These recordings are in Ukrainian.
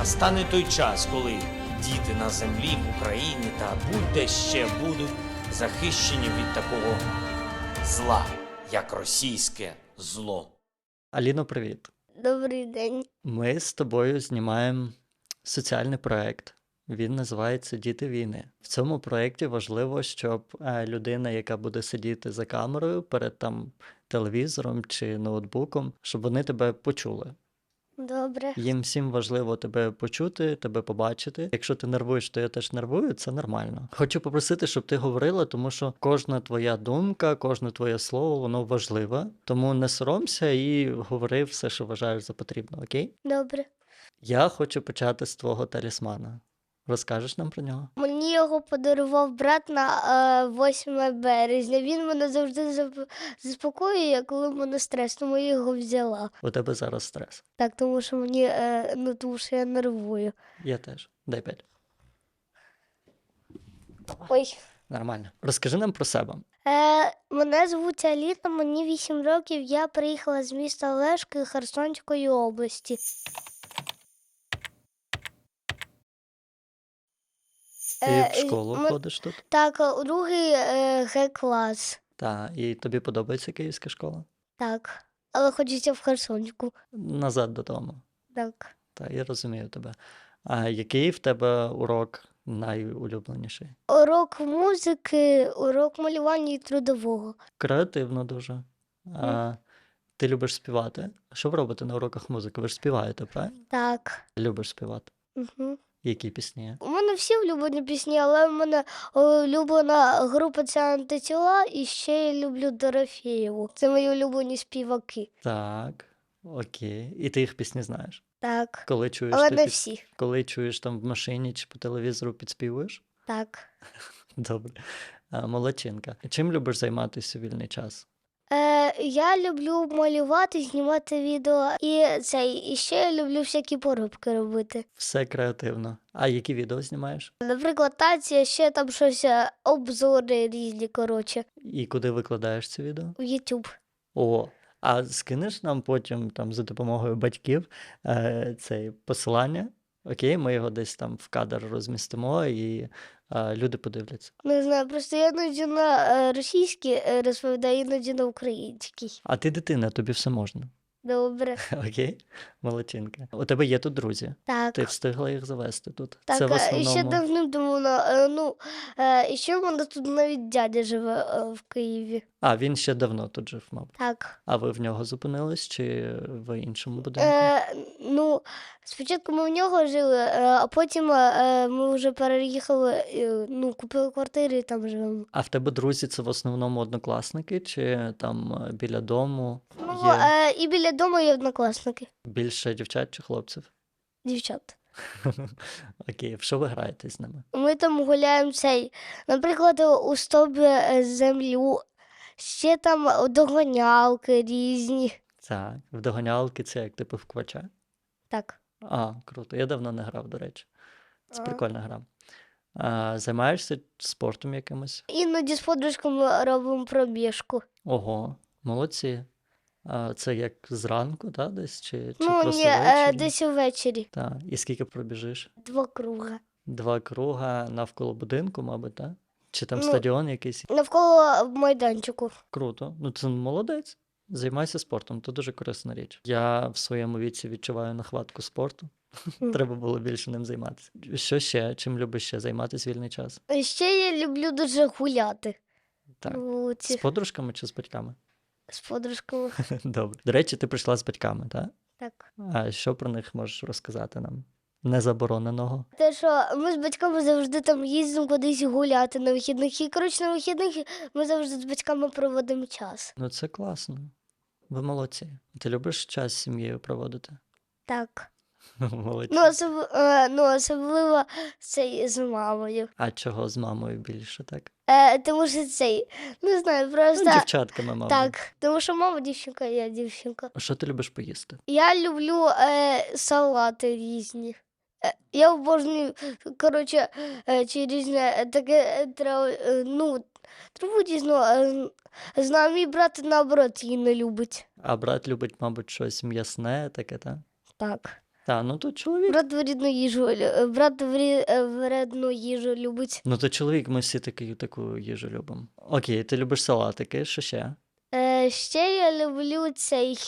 Настане той час, коли діти на землі, в Україні та будь-де ще будуть захищені від такого зла, як російське зло. Аліно, привіт. Добрий день. Ми з тобою знімаємо соціальний проект. Він називається Діти війни. В цьому проєкті важливо, щоб е, людина, яка буде сидіти за камерою перед там телевізором чи ноутбуком, щоб вони тебе почули. Добре. Їм всім важливо тебе почути, тебе побачити. Якщо ти нервуєш, то я теж нервую, це нормально. Хочу попросити, щоб ти говорила, тому що кожна твоя думка, кожне твоє слово, воно важливе. Тому не соромся і говори все, що вважаєш за потрібно, окей? Добре. Я хочу почати з твого талісмана. Розкажеш нам про нього? Мені його подарував брат на е, 8 березня. Він мене завжди заспокоює, коли в мене стрес, тому я його взяла. У тебе зараз стрес. Так, тому що мені е, ну, тому що я нервую. Я теж. Дай п'ять. Ой. Нормально. Розкажи нам про себе. Е, мене звуть Аліна, мені 8 років. Я приїхала з міста Лешки Херсонської області. Ти Е, в школу ми- ходиш тут? Так, у другий е, Г-клас. Так. І тобі подобається київська школа? Так. Але хочеться в Херсонську. Назад додому. Так. Так, я розумію тебе. А який в тебе урок найулюбленіший? Урок музики, урок малювання і трудового. Креативно дуже. А, ти любиш співати? Що ви робите на уроках музики? Ви ж співаєте, правильно? Так. Любиш співати. Угу. Які пісні? Мене всі улюблені пісні, але в мене улюблена група це антитіла, і ще я люблю Дорофєєву. Це мої улюблені співаки. Так, окей. І ти їх пісні знаєш? Так. Коли чуєш, Але ти не під- всі. коли чуєш там в машині чи по телевізору підспівуєш? Так. Добре. Молодчинка. Чим любиш займатися у вільний час? Е, я люблю малювати, знімати відео і цей, і ще я люблю всякі поробки робити. Все креативно. А які відео знімаєш? Наприклад, танці, ще там щось е, обзори різні, коротше, І куди викладаєш це відео? в YouTube. О, а скинеш нам потім там за допомогою батьків е, цей посилання. Окей, ми його десь там в кадр розмістимо і е, люди подивляться. Не знаю, просто я іноді на е, російській е, розповідаю, іноді на українській. А ти дитина, тобі все можна. Добре. Окей? Молодчинка. У тебе є тут друзі. Так. Ти встигла їх завести тут. Так, Це в е, і ще давним-давно, е, ну, е, і ще в мене тут навіть дядя живе в Києві. А, він ще давно тут жив, мабуть. Так. А ви в нього зупинились чи в іншому будинку? Е, ну, спочатку ми в нього жили, а потім ми вже переїхали, ну, купили квартиру і там живемо. А в тебе друзі це в основному однокласники, чи там біля дому Ну, є е, і біля дому є однокласники, більше дівчат чи хлопців? дівчат. Окей, в що ви граєте з ними? Ми там гуляємо цей, наприклад, у стовбі е, землю, ще там догонялки різні. Так, в доганялки це як типу в квача? Так. А, круто. Я давно не грав, до речі. Це А. прикольна гра. А, займаєшся спортом якимось? Іноді з подружками робимо пробіжку. Ого, молодці. А, це як зранку, та, десь? Чи, чи ну, просто ні, е, ввечері? десь увечері. Так. І скільки пробіжиш? Два круга. Два круга навколо будинку, мабуть, так? Чи там Ну, стадіон якийсь? Навколо майданчику. Круто. Ну, це молодець. Займайся спортом, це дуже корисна річ. Я в своєму віці відчуваю нахватку спорту. Треба було більше ним займатися. Що ще? Чим любиш ще займатися вільний час? Ще я люблю дуже гуляти Так. З подружками чи з батьками? З подружками. Добре. До речі, ти прийшла з батьками, так? Так. А що про них можеш розказати нам? Незабороненого. Те, що ми з батьками завжди там їздимо кудись гуляти на вихідних. І коротше на вихідних ми завжди з батьками проводимо час. Ну, це класно. Ви молодці. Ти любиш час з сім'єю проводити? Так. Молодці. Ну, особ... е, ну особливо цей з мамою. А чого з мамою більше, так? Е, тому що цей, не знаю, Ну, дівчатками, мабуть. так. Тому що мама дівчинка, я дівчинка. Що ти любиш поїсти? Я люблю е, салати різні. Е, Я обожнюю, коротше, е, чи різне таке трав, е, ну, траву різну. е, Знаю, мій брат наоборот її не любить. А брат любить, мабуть, щось м'ясне, таке, так? Так. Та, ну то чоловік. Брат вредну їжу, лю- брат врі- е, вредну їжу любить. Ну то чоловік, ми всі такі, таку їжу любимо. Окей, ти любиш салатики, що ще? Е, ще я люблю цей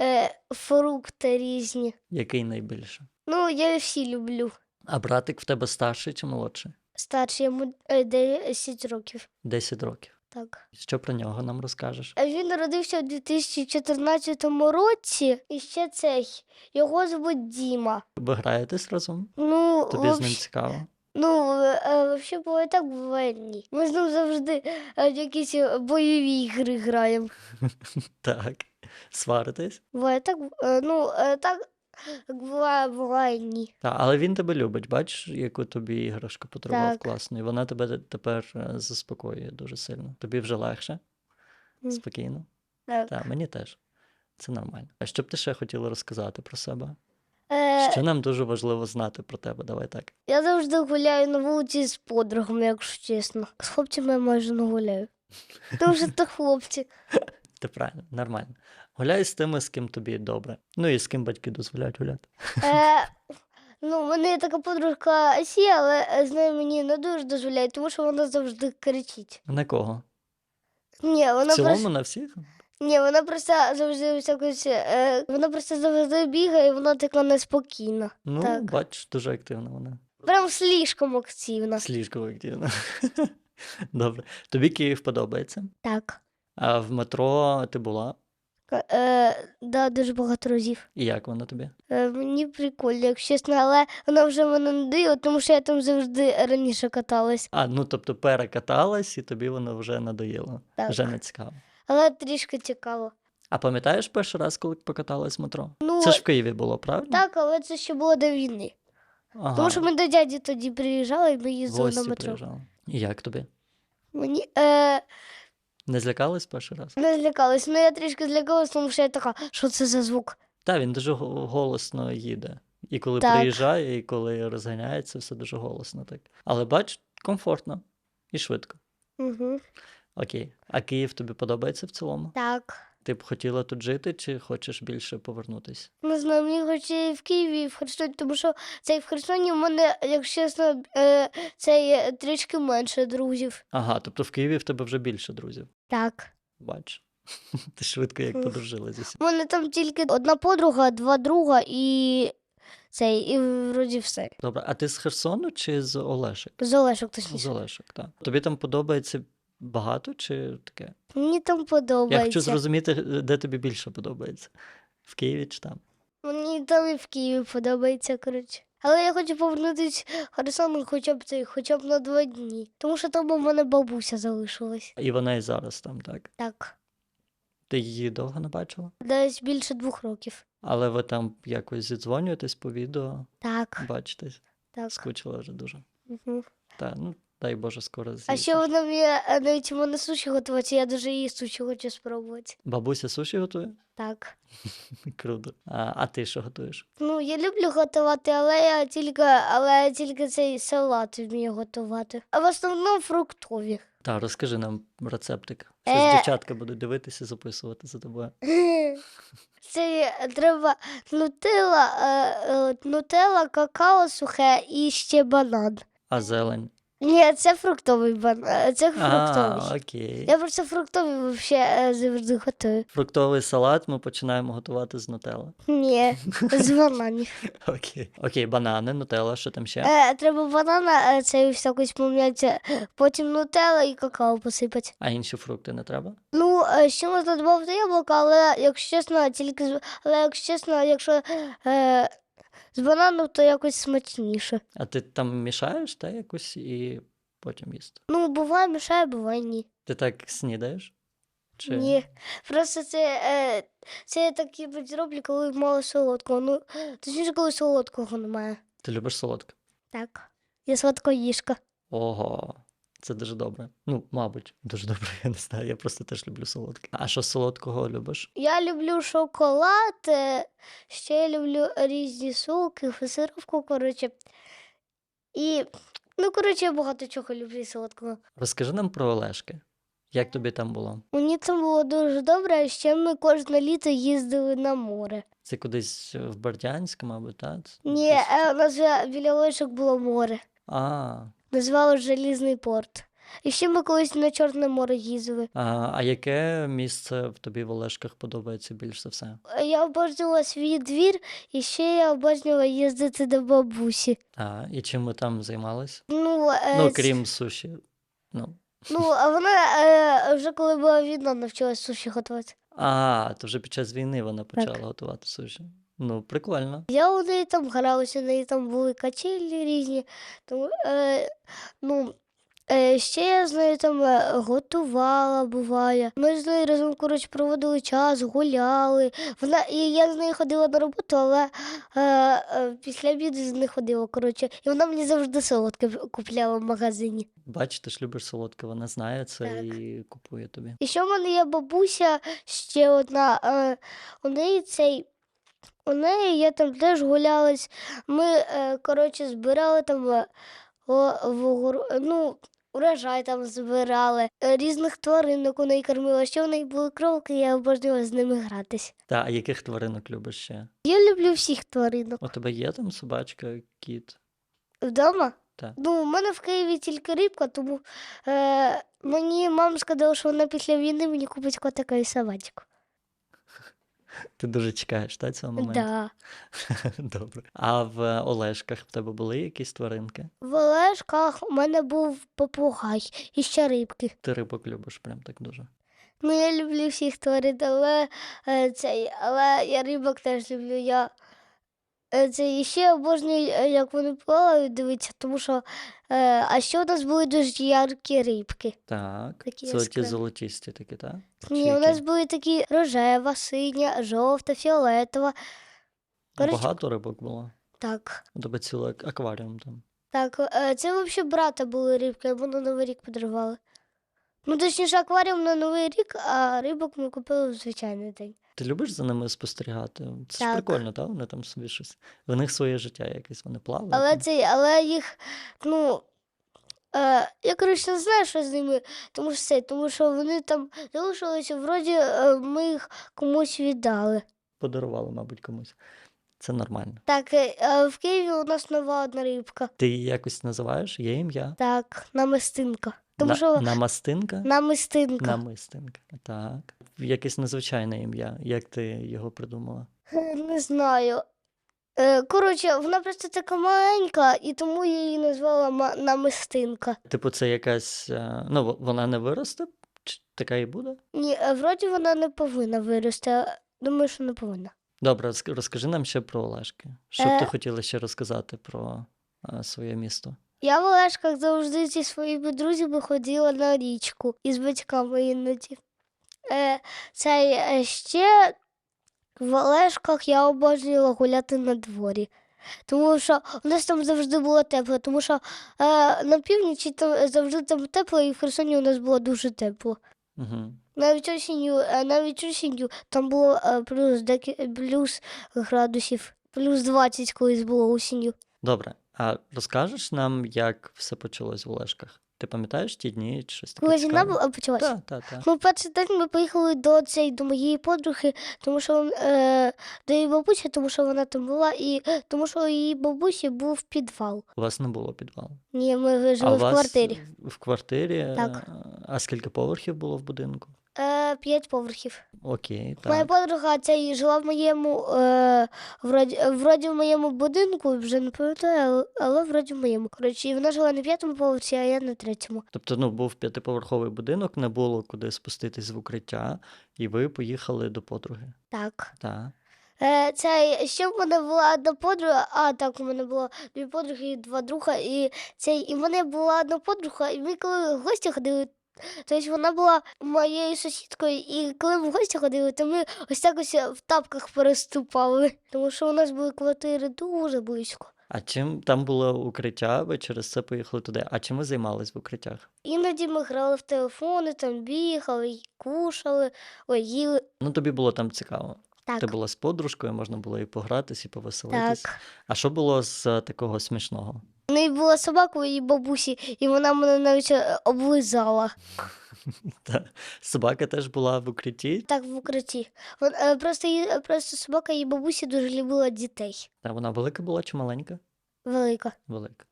е, фрукти різні. Який найбільше? Ну, я всі люблю. А братик в тебе старший чи молодший? Старший йому е, 10 років. 10 років. Так. Що про нього нам розкажеш? Е, Він народився у 2014 році, і ще цей. Його звуть Діма. Ви граєтесь разом? Ну, Тобі з ним цікаво. ну е, е, взагалі буває так, ні. Ми з ним завжди е, в якісь е, бойові ігри граємо. Так. Сваритесь? Буває так, е, ну е, так буває. Так, але він тебе любить, бачиш, яку тобі іграшку подарував Так. класно, і вона тебе тепер е, заспокоює дуже сильно. Тобі вже легше, спокійно. Так. Так, мені теж. Це нормально. А що б ти ще хотіла розказати про себе? Е, Що нам дуже важливо знати про тебе? Давай так. Я завжди гуляю на вулиці з подругами, якщо чесно. З хлопцями я майже не гуляю. Тому що то хлопці. Ти правильно, нормально. Гуляй з тими, з ким тобі добре. Ну і з ким батьки дозволяють гуляти. Е, ну, в мене є така подружка Асія, але з нею мені не дуже дозволяють, тому що вона завжди кричить. На кого? Ні, В цілому просто, на всіх? ні, вона просто завжди всякось, е, вона просто завжди бігає, і вона така неспокійна. Ну, Так. бач, дуже активна вона. Прям слишком активна. Слишком активна. Добре. Тобі Київ подобається? Так. А в метро ти була? Е, да, дуже багато разів. І як воно тобі? Е, Мені прикольно, якщо чесно, але вона вже мене не дає, тому що я там завжди раніше каталась. А, ну тобто перекаталась, і тобі воно вже надоїло. Так. Вже не цікаво. Але трішки цікаво. А пам'ятаєш перший раз, коли покаталась в метро? Ну, Це ж в Києві було, правильно? так, але це ще було до війни. Ага. Тому що ми до дяді тоді приїжджали і ми їздили на метро. приїжджали. І як тобі? Мені е, Не злякались перший раз? не злякалась. Ну я трішки злякалась, тому що я така, що це за звук? Та, він дуже голосно їде. І коли Так. приїжджає, і коли розганяється, все дуже голосно так. Але бач, комфортно і швидко. Угу. Окей. А Київ тобі подобається в цілому? Так. Ти б хотіла тут жити, чи хочеш більше повернутись? Не знаю, мені хоче і в Києві, і в Херсоні, тому що цей в Херсоні в мене, якщо чесно, е, це трішки менше друзів. Ага, тобто в Києві в тебе вже більше друзів. Так. Бач. Ти швидко як Ух. подружила зі всім. У мене там тільки одна подруга, два друга і цей, і вроді все. Добре, а ти з Херсону чи з Олешек? З Олешок З точніше. Олешек, так. Тобі там подобається багато чи таке? Мені там подобається. Я хочу зрозуміти, де тобі більше подобається. В Києві чи там? Мені там і в Києві подобається, коротше. Але я хочу повернутися Херсон хоча б цей, хоча б на два дні. Тому що там у мене бабуся залишилась. І вона і зараз там, так? Так. Ти її довго не бачила? Десь більше двох років. Але ви там якось зідзвонюєтесь по відео, Так, бачитесь, так. скучила вже дуже. Угу. Та, ну дай Боже, скоро А ще вона вміє е, навіть мене суші готувати, я дуже її суші хочу спробувати. Бабуся суші готує? Так. Круто. А, а ти що готуєш? Ну, я люблю готувати, але я тільки, але я тільки цей салат вмію готувати. А в основному фруктові. Та, розкажи нам рецептик. Щось Е. дівчатка будуть дивитися, записувати за тобою. Це треба нутелла, е, е, какао сухе і ще банан. А зелень? Ні, це фруктовий банан. Це фруктовий. А, окей. Я просто фруктовий взагалі завжди готую. Фруктовий салат ми починаємо готувати з нутелла. Ні, з бананів. Окей. Окей, банани, нутелла, що там ще? Е, треба банана, е, це всяку пом'яти, потім нутелла і какао посипати. А інші фрукти не треба? Ну, е, ще можна додати яблука, але якщо чесно, тільки з але якщо чесно, якщо е, з бананом, то якось смачніше. А ти там мішаєш та якось і потім їсти? Ну, буває мішає, буває ні. Ти так снідаєш? Чи... Ні. Просто це, е, це я так зроблю, коли мало солодкого. Ну, точніше, коли солодкого немає. Ти любиш солодке? Так. Я сладкоїжка. Ого, це дуже добре. Ну, мабуть, дуже добре, я не знаю. Я просто теж люблю солодке. А що солодкого любиш? Я люблю шоколад, е, ще я люблю різні соки, фасировку, коротше. І, ну, коротше, я багато чого люблю солодкого. Розкажи нам про Олешки. Як тобі там було? Мені там було дуже добре, а ще ми кожне літо їздили на море. Це кудись в Бердянськ, мабуть, так? Ні, е, у нас біля Лешок було море. А, Називалось Желізний порт. І ще ми колись на Чорне море їздили. а, а яке місце в тобі в Олешках подобається більш за все? Я обожнювала свій двір, і ще я обожнювала їздити до бабусі. А, і чим ви там займались? Ну, е, Ну, крім суші. Ну. ну а вона е, вже коли була війна, навчилась суші готувати. А, то вже під час війни вона почала готувати суші. Ну, прикольно. Я у неї там гралася, у неї там були качелі різні. Тому, е, ну, е, ще я з нею там готувала, буває. Ми з нею разом коротше, проводили час, гуляли. Вона, і я з нею ходила на роботу, але е, е, після обіду з нею ходила. Коротше, і вона мені завжди солодке купляла в магазині. Бачиш, ти ж любиш солодке, вона знає це Так. і купує тобі. І ще в мене є бабуся ще одна. Е, у неї цей. У неї я там теж гулялась. Ми, е, коротше, збирали там е, ну, урожай там збирали, е, різних тваринок у неї кормила. Ще в неї були кролики, я обожнювала з ними гратись. Та, а яких тваринок любиш ще? Я люблю всіх тваринок. У тебе є там собачка, кіт? Вдома? Так. Ну, у мене в Києві тільки рибка, тому е, мені мама сказала, що вона після війни мені купить котика і собачку. Ти дуже чекаєш, та, цього моменту? Да. Добре. А в Олешках в тебе були якісь тваринки? В Олешках у мене був попугай і ще рибки. Ти рибок любиш прям так дуже. Ну, я люблю всіх тварин, але, е, цей, але я рибок теж люблю. Я е, це і ще обожнюю, е, як вони плавають, дивитися, тому що. Е, а ще у нас були дуже яркі рибки. Так. Такі Це яскраві. золотісті такі, так? Ні, у нас були такі рожева, синя, жовта, фіолетова. коротше- Багато рибок було. Так. У тебе цілий ак- акваріум там. Так, е, це взагалі брата були рибки, йому на Новий рік подарували. Ну, точніше, акваріум на Новий рік, а рибок ми купили в звичайний день. Ти любиш за ними спостерігати? Це ж прикольно, так? Вони там собі щось. В них своє життя якесь, вони плавають. Але там. це, але їх, ну. Е, я, коротше, не знаю, що з ними, тому що це, тому що вони там залишилися, вроді е, ми їх комусь віддали. Подарували, мабуть, комусь. Це нормально. Так, е, е, в Києві у нас нова одна рибка. Ти її якось називаєш? Є ім'я? Так, намистинка. Тому На, що намастинка? намистинка. Намистинка. Так. Якесь незвичайне ім'я. Як ти його придумала? Е, Не знаю. Е, Коротше, вона просто така маленька, і тому я її назвала намистинка. Типу, це якась. е, Ну, вона не виросте? Чи така і буде? Ні, вроді вона не повинна вирости. Думаю, що не повинна. Добре, розк- розкажи нам ще про Олешки. Що б ти хотіла ще розказати про своє місто? Я в Олешках завжди зі своїми друзями ходила на річку із батьками іноді. Е, це е, ще в Олешках я обожнювала гуляти на дворі. Тому що у нас там завжди було тепло, тому що е, на північі там завжди там тепло, і в Херсоні у нас було дуже тепло. Угу. Навіть осінню, е, навіть осінню там було е, плюс, декі, плюс градусів, плюс 20 колись було осінню. Добре, а розкажеш нам, як все почалось в Олешках? Ти пам'ятаєш ті дні чи щось таке? Коли війна цікаве? була почалася. Так, так, так. Ну, перший день ми поїхали до цієї до моєї подруги, тому що е, до її бабусі, тому що вона там була, і тому що у її бабусі був підвал. У вас не було підвалу. Ні, ми а жили у в вас квартирі. В квартирі. Так. А скільки поверхів було в будинку? Е, п'ять поверхів. Окей, Моя так. подруга ця і жила в моєму, е, вроді, вроді в моєму будинку, вже не пам'ятаю, але, але вроді в моєму. Коротше, і вона жила на п'ятому поверсі, а я на третьому. Тобто, ну, був п'ятиповерховий будинок, не було куди спуститись в укриття, і ви поїхали до подруги. Так. Так. Е, це ще в мене була одна подруга, а так у мене було дві подруги і два друга. І це і в мене була одна подруга, і ми коли в гості ходили. Тобто вона була моєю сусідкою, і коли ми в гості ходили, то ми ось так ось в тапках переступали, тому що у нас були квартири дуже близько. А чим там було укриття, ви через це поїхали туди. А чим ви займались в укриттях? Іноді ми грали в телефони, там бігали, кушали, ой, їли. Ну, тобі було там цікаво. Так, Ти була з подружкою, можна було і погратись, і повеселитись. так. А що було з е, такого смішного? У неї була собака у її бабусі, і вона мене навіть е, облизала. Та. Собака теж була в укритті, Так, в укритті. Вон, е, просто, її- просто собака і бабусі дуже любила дітей. та вона велика була чи маленька? Велика. Велика.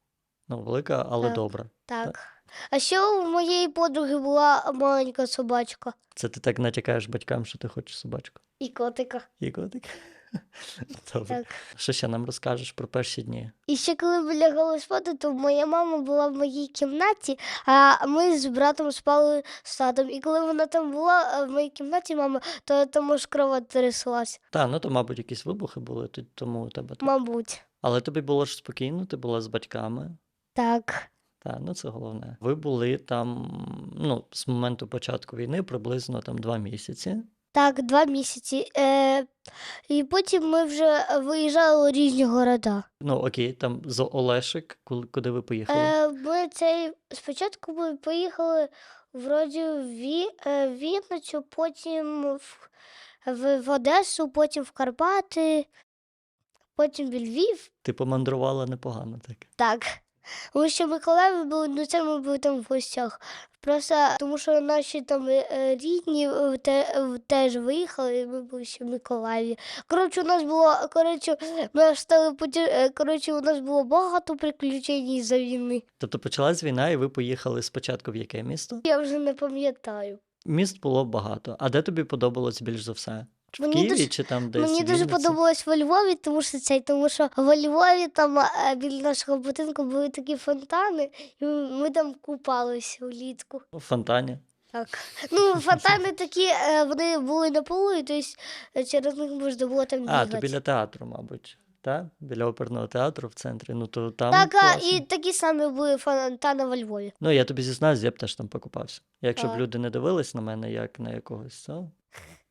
Ну, велика, але Так. добра. Так. А ще у моєї подруги була маленька собачка Це ти так натякаєш батькам, що ти хочеш собачку. і котика. І котик. Добре. Так. Що ще нам розкажеш про перші дні? І ще коли ми лягали спати, то моя мама була в моїй кімнаті, а ми з братом спали з татом. І коли вона там була е, в моїй кімнаті, мама, то там аж кровать тряслась. Та, ну то, мабуть, якісь вибухи були, то- тому у тебе так. Мабуть. Але тобі було ж спокійно, ти була з батьками. Так. Та, ну це головне. Ви були там, ну, з моменту початку війни приблизно там два місяці. Так, два місяці. Е, і потім ми вже виїжджали у різні города. Ну, окей, там з Олешик, куди ви поїхали? Е, ми цей спочатку ми поїхали вроді в Ві, е, Вінницю, потім в, в, в Одесу, потім в Карпати, потім в Львів. Ти помандрувала непогано так. Так. Ми ще в Миколаєві були, ну це ми були там в гостях. Просто тому що наші там е, рідні е, е, теж виїхали, і ми були ще в Миколаєві. Коротше, у нас було, коротше, ми стали поті... е, коротше, у нас було багато приключень за війни. Тобто почалась війна, і ви поїхали спочатку в яке місто? Я вже не пам'ятаю. Міст було багато. А де тобі подобалось більш за все? В Мені Києві дуже- чи там десь? Мені дуже Вінниці? подобалось во Львові, тому що цей, тому що во Львові там е, біля нашого будинку були такі фонтани, і ми там купалися влітку. У фонтані. Так. Ну, фонтани такі, е, вони були на полу, і тобто через них можна було там А, бігати. то біля театру, мабуть. Та? Біля оперного театру в центрі. Ну то там. Так, а, класно. і такі самі були фонтани во Львові. Ну, я тобі зізнаюсь, я б теж там покупався. Якщо б люди не дивились на мене як на якогось цього,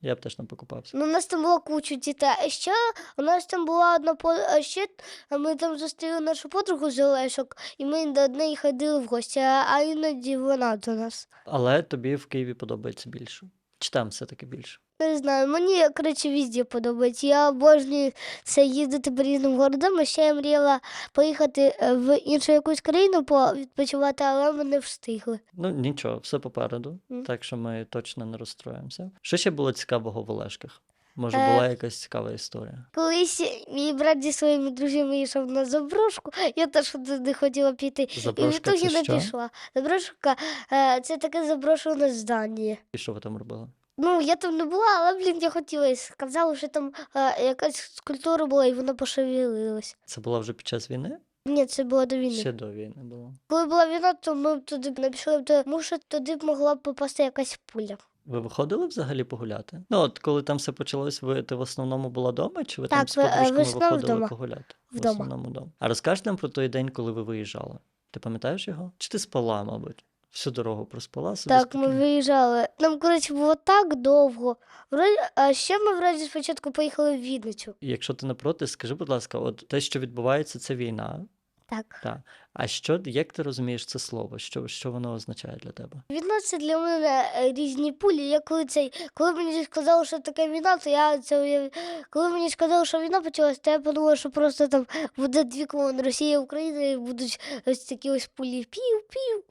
я б теж там покупався. Ну, у нас там було куча дітей. А ще у нас там була одна по а ще ми там зустріли нашу подругу з Олешок, і ми до неї ходили в гості, а а іноді вона до нас. Але тобі в Києві подобається більше. Чи там все-таки більше? Не знаю, мені, коротше, везде подобається. Я обожнюю це їздити по різним городам. А ще я мріяла поїхати е, в іншу якусь країну по- відпочивати, але ми не встигли. Ну нічого, все попереду, Мгм. так що ми точно не розстроїмося. Що ще було цікавого в Олешках? Може, Е, була якась цікава історія? Колись мій брат зі своїми друзями йшов на заброшку, я теж туди хотіла піти. І в Заброшка ітогі не що? пішла. Заброшка е, це таке заброшене здання. І що ви там робили? Ну, я там не була, але, блін, я хотіла. І Сказали, що там е, якась скульптура була, і вона пошевелилась. Це було вже під час війни? Ні, це було до війни. Ще до війни було. Коли була війна, то ми б туди б не пішли, тому що туди б могла б попасти якась пуля. Ви виходили взагалі погуляти? Ну, от коли там все почалось, ви ти в основному була вдома, чи ви там Так, з ви- е, подружками основному виходили вдома. погуляти? В основному вдома. А розкажеш нам про той день, коли ви виїжджали? Ти пам'ятаєш його? Чи ти спала, мабуть? Всю дорогу проспала собі Так, ми спокійно? виїжджали. Нам, коротше, було так довго. Вроді, а ще ми вроді спочатку поїхали в Вінницю. І Якщо ти не проти, скажи, будь ласка, от те, що відбувається, це війна. Так. Так. А що, як ти розумієш це слово? Що, що воно означає для тебе? Війна це для мене е, різні пулі. Я коли цей, коли мені сказали, що таке війна, то я це уяв... коли мені сказали, що війна почалась, то я подумала, що просто там буде дві колони Росія і Україна, і будуть ось такі ось пулі пів-пів.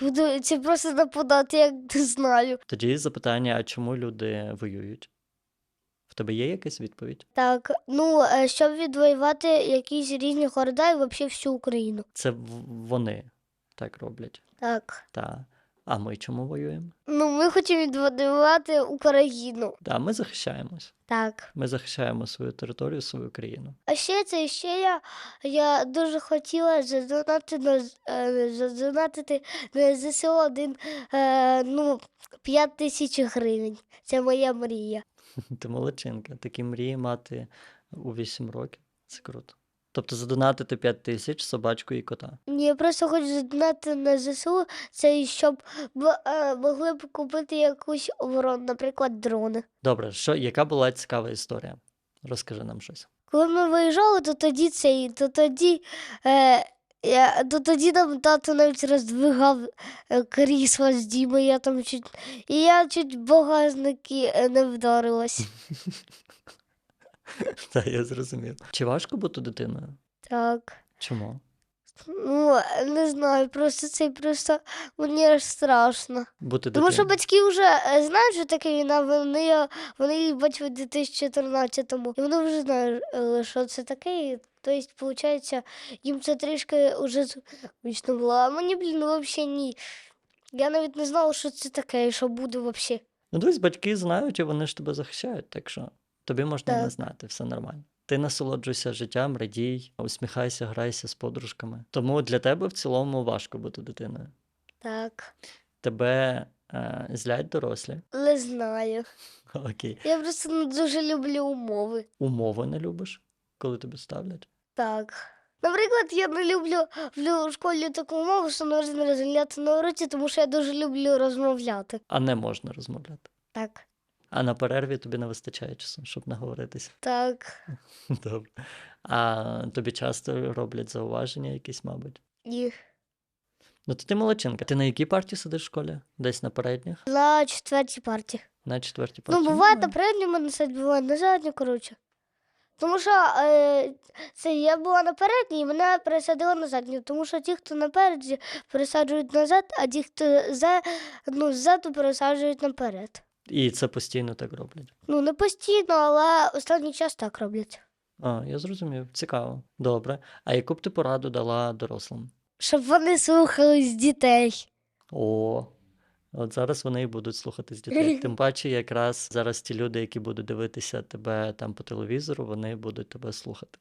І буду це просто нападати, як не знаю. Тоді запитання: а чому люди воюють? Тебе є якась відповідь? Так, ну е, щоб відвоювати якісь різні города і взагалі всю Україну. Це в- вони так роблять. Так. Та. А ми чому воюємо? Ну, ми хочемо відвоювати Україну. Да, ми захищаємось. Так. Ми захищаємо свою територію, свою країну. А ще це ще я, я дуже хотіла задонати на з- е, задонатити на ЗСУ один е, ну, 5 тисяч гривень. Це моя мрія. Ти молодчинка. Такі мрії мати у 8 років. Це круто. Тобто задонатити 5 тисяч собачку і кота. Ні, я просто хочу задонати на ЗСУ, це щоб е, могли б купити якусь оборону, наприклад, дрони. Добре, що, яка була цікава історія? Розкажи нам щось. Коли ми виїжджали, то тоді цей, то тоді. Е, я, то тоді нам тато навіть роздвигав е, крісло з Діми, я там чуть. І я чуть багажники е, не вдарилась. Так, я зрозумів. Чи важко бути дитиною? Так. Чому? Ну, не знаю, просто це просто мені аж страшно. Бути Тому що батьки вже е, знають, що таке війна, вони, вони її бачили в 2014-му. І вони вже знають, е, що це таке. І, Тобто, виходить, їм це трішки вже звично було. А мені, блін, ну, взагалі ні. Я навіть не знала, що це таке і що буде взагалі. Ну, дивись, батьки знають, і вони ж тебе захищають, так що тобі можна і не Так. знати, все нормально. Ти насолоджуйся життям, радій, усміхайся, грайся з подружками. Тому для тебе в цілому важко бути дитиною. Так, Тебе е, злять дорослі. не знаю. Окей. Я просто не дуже люблю умови. Умови не любиш, коли тобі ставлять. Так. Наприклад, я не люблю в школі таку умову, що не можна розмовляти на уроці, тому що я дуже люблю розмовляти. А не можна розмовляти. Так. А на перерві тобі не вистачає часу, щоб наговоритися. Так. Добре. А тобі часто роблять зауваження якісь, мабуть. І Ну, то ти молодчинка. Ти на якій парті сидиш в школі? Десь на передніх? на четвертій парті. На четвертій парті? Ну, буває на нормально. передньому насадь, буває на задню, коротше. Тому що е, це я була на передній, і мене пересадили на задню. Тому що ті, хто напереді, пересаджують назад, а ті, хто за, ну, ззаду пересаджують наперед. І це постійно так роблять. Ну, не постійно, але останній час так роблять. А, я зрозумів. Цікаво. Добре. А яку б ти пораду дала дорослим? Щоб вони слухались дітей. О, от зараз вони і будуть слухатись дітей. Тим паче, якраз зараз ті люди, які будуть дивитися тебе там по телевізору, вони будуть тебе слухати.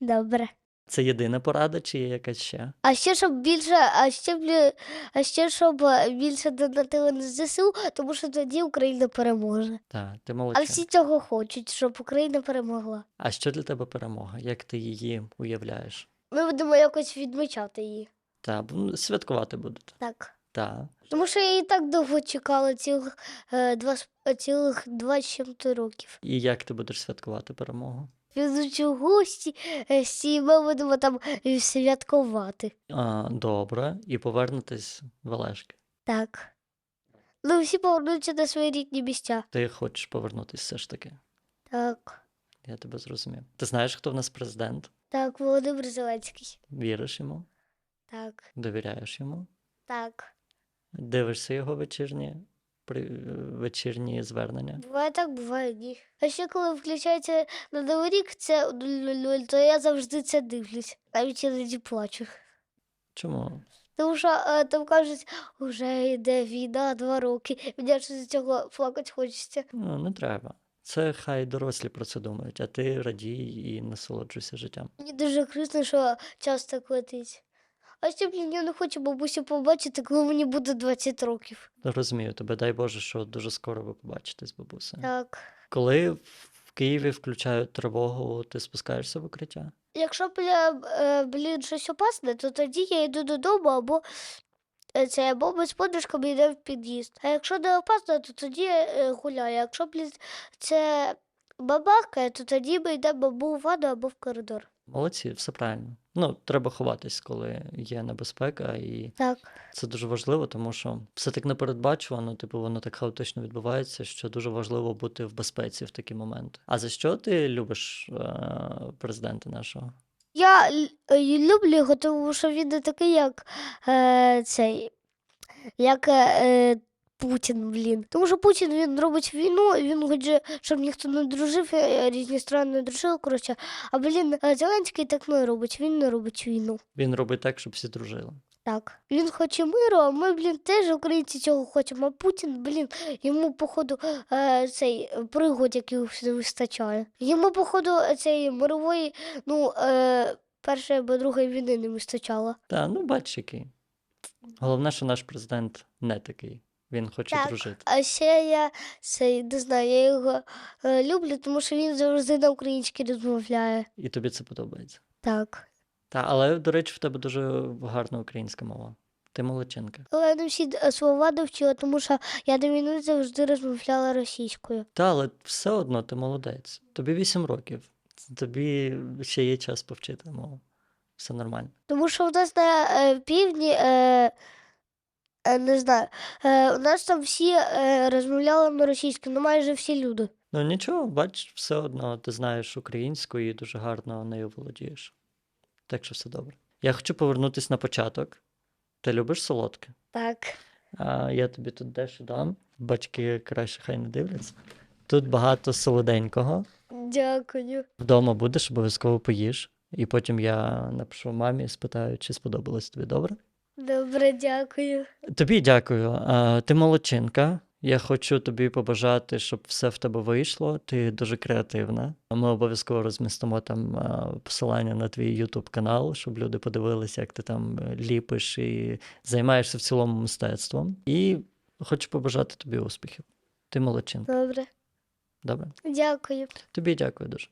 Добре. Це єдина порада, чи є якась ще? А ще щоб більше, а ще блі- а ще щоб більше донатили на ЗСУ, тому що тоді Україна переможе. Так, ти А молодчина. всі цього хочуть, щоб Україна перемогла. А що для тебе перемога? Як ти її уявляєш? Ми будемо якось відмічати її. Та б- святкувати будете. Так. Так. Тому що я її так довго чекала, цілих е, два з- е, цілих два з чим-то років. І як ти будеш святкувати перемогу? Везучи в гості, е, всі ми будемо там е, святкувати. А, добре, і повернетесь в Олешки. Так. Ну, всі повернуться на свої рідні місця. Ти хочеш повернутися все ж таки. Так. Я тебе зрозумів. Ти знаєш, хто в нас президент? Так, Володимир Зеленський. Віриш йому? Так. Довіряєш йому? Так. Дивишся його вечірні, при, вечірні звернення? Буває так, буває ні. А ще коли включається на Новий рік, це 000, то я завжди це дивлюсь. Навіть іноді плачу. Чому? Тому що е, там кажуть, вже йде війна два роки. Мені аж з цього плакати хочеться. Ну, не треба. Це хай дорослі про це думають, а ти радій і насолоджуйся життям. Мені дуже грустно, що час так летить. А ще, блін, я не хочу бабусю побачити, коли мені буде 20 років. Розумію тебе, дай Боже, що дуже скоро ви побачитесь, бабуся. Так. Коли в Києві включають тривогу, ти спускаєшся в укриття? Якщо бля, е, блін, щось опасне, то тоді я йду додому або е, це або ми з подружками йдемо в під'їзд. А якщо не опасно, то тоді е, гуляю. Якщо блін, це бабахкає, то тоді ми йдемо або у ванну, або в коридор. Молодці, все правильно. Ну, треба ховатись, коли є небезпека, і Так. це дуже важливо, тому що все так непередбачувано, типу, воно так хаотично відбувається, що дуже важливо бути в безпеці в такі моменти. А за що ти любиш е- президента нашого? Я л- е, люблю його, тому що він не такий, як е, цей, як е, Путін, блін. Тому що Путін він робить війну, він хоче, щоб ніхто не дружив, е, різні страни не дружили, коротше. А блін, е, Зеленський так не робить, він не робить війну. Він робить так, щоб всі дружили. Так, він хоче миру, а ми, блін, теж українці цього хочемо. А Путін, блін, йому, походу, е, цей пригод, який не вистачає. Йому, походу, цей мирової, ну, е, першої або другої війни не вистачало. Та, ну бач який. Головне, що наш президент не такий. Він хоче Так. дружити. А ще я цей, не знаю, я його е, люблю, тому що він завжди на українській розмовляє. І тобі це подобається. Так. Та, але, до речі, в тебе дуже гарна українська мова. Ти молодчинка. Але я не всі е, слова довчила, тому що я до війни завжди розмовляла російською. Та, але все одно ти молодець. Тобі 8 років. Тобі ще є час повчити мову. Все нормально. Тому що в нас на е, півдні, е, не знаю, е, у нас там всі е, розмовляли на російській, ну майже всі люди. Ну нічого, бач, все одно ти знаєш українську і дуже гарно нею володієш. Так що все добре. Я хочу повернутися на початок. Ти любиш солодке? Так. А я тобі тут дещо дам. Батьки краще хай не дивляться. Тут багато солоденького. Дякую. Вдома будеш, обов'язково поїш. І потім я напишу мамі, спитаю, чи сподобалось тобі добре. Добре, дякую. Тобі дякую. А, Ти молодчинка. Я хочу тобі побажати, щоб все в тебе вийшло. Ти дуже креативна. Ми обов'язково розмістимо там посилання на твій YouTube канал, щоб люди подивилися, як ти там е, ліпиш і займаєшся в цілому мистецтвом. І хочу побажати тобі успіхів. Ти молодчинка. Добре. Добре? Дякую. Тобі дякую дуже.